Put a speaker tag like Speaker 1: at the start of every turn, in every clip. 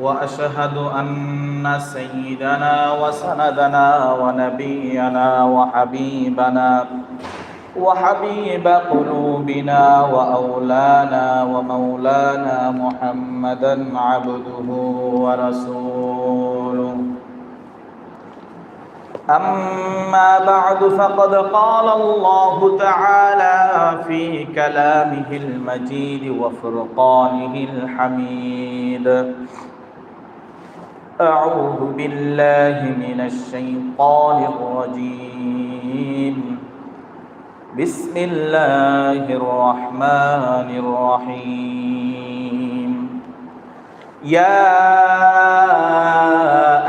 Speaker 1: وأشهد أن سيدنا وسندنا ونبينا وحبيبنا وحبيب قلوبنا وأولانا ومولانا محمدا عبده ورسوله. أما بعد فقد قال الله تعالى في كلامه المجيد وفرقانه الحميد. أعوذ بالله من الشيطان الرجيم. بسم الله الرحمن الرحيم. يا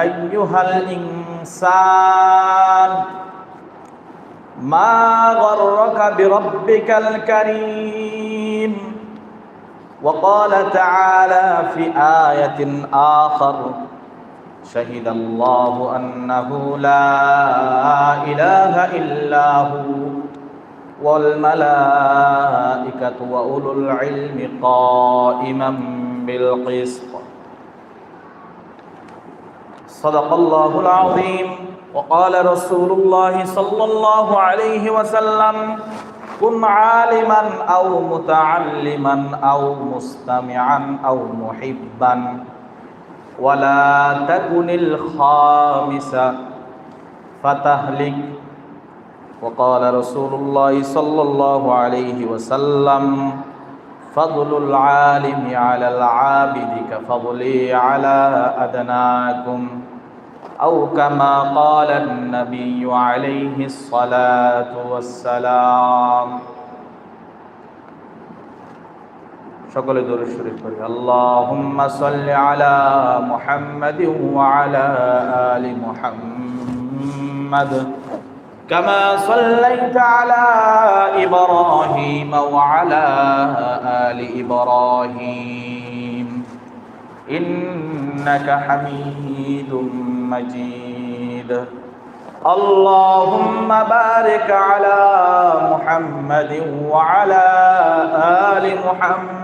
Speaker 1: أيها الإنسان ما غرك بربك الكريم؟ وقال تعالى في آية آخر شهد الله أنه لا إله إلا هو والملائكة وأولو العلم قائما بالقسط صدق الله العظيم وقال رسول الله صلى الله عليه وسلم كن عالما أو متعلما أو مستمعا أو محبا ولا تكن الخامسة فتهلك. وقال رسول الله صلى الله عليه وسلم فضل العالم على العابد كفضلي على أدناكم. أو كما قال النبي عليه الصلاة والسلام. সকলে দরুদ শরীফ পড়ি আল্লাহুম্মা সাল্লি আলা মুহাম্মাদিন ওয়া আলা আলি মুহাম্মাদ كما صليت على إبراهيم وعلى آل إبراهيم إنك حميد مجيد اللهم بارك على محمد وعلى آل محمد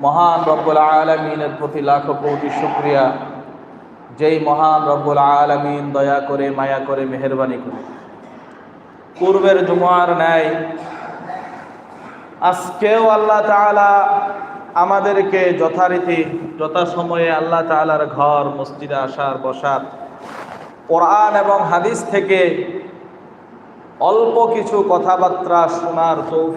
Speaker 1: মহান রব্বুল আলমিনের প্রতি লাখো কোটি শুক্রিয়া। যেই মহান রব্বুল আলমিন দয়া করে, মায়া করে, মেহরবানি করে। পূর্বের জুমার ন্যায় আজকেও আল্লাহ তাআলা আমাদেরকে যথারীতি, যথাসময়ে আল্লাহ তাআলার ঘর, মসজিদে আসার, বসার, কোরআন এবং হাদিস থেকে অল্প কিছু কথাবার্তা শোনার তৌফিক